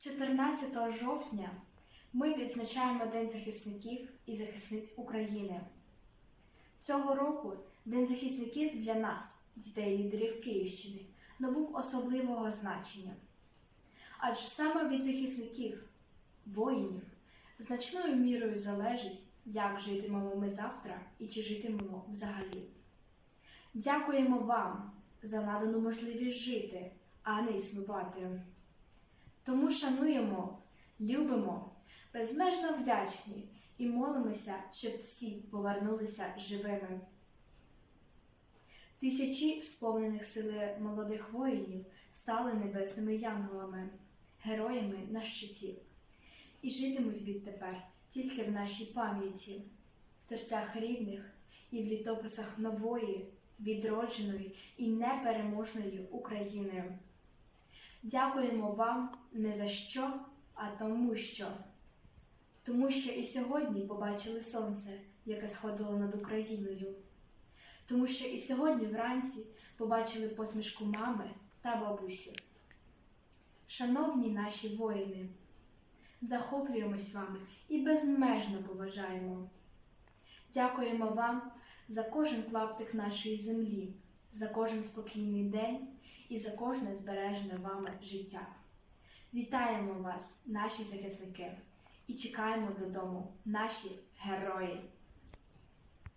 14 жовтня ми відзначаємо День захисників і захисниць України. Цього року День захисників для нас, дітей лідерів Київщини, набув особливого значення. Адже саме від захисників, воїнів, значною мірою залежить, як житимемо ми завтра і чи житимемо взагалі. Дякуємо вам за надану можливість жити, а не існувати. Тому шануємо, любимо, безмежно вдячні і молимося, щоб всі повернулися живими. Тисячі сповнених сили молодих воїнів стали небесними янголами, героями на щиті, і житимуть відтепер тільки в нашій пам'яті, в серцях рідних і в літописах нової, відродженої і непереможної України. Дякуємо вам не за що, а тому що. Тому що і сьогодні побачили сонце, яке сходило над Україною. Тому що і сьогодні вранці побачили посмішку мами та бабусі. Шановні наші воїни, захоплюємось вами і безмежно поважаємо. Дякуємо вам за кожен клаптик нашої землі, за кожен спокійний день і за кожне збережене вами життя. Вітаємо вас, наші захисники, і чекаємо додому, наші герої!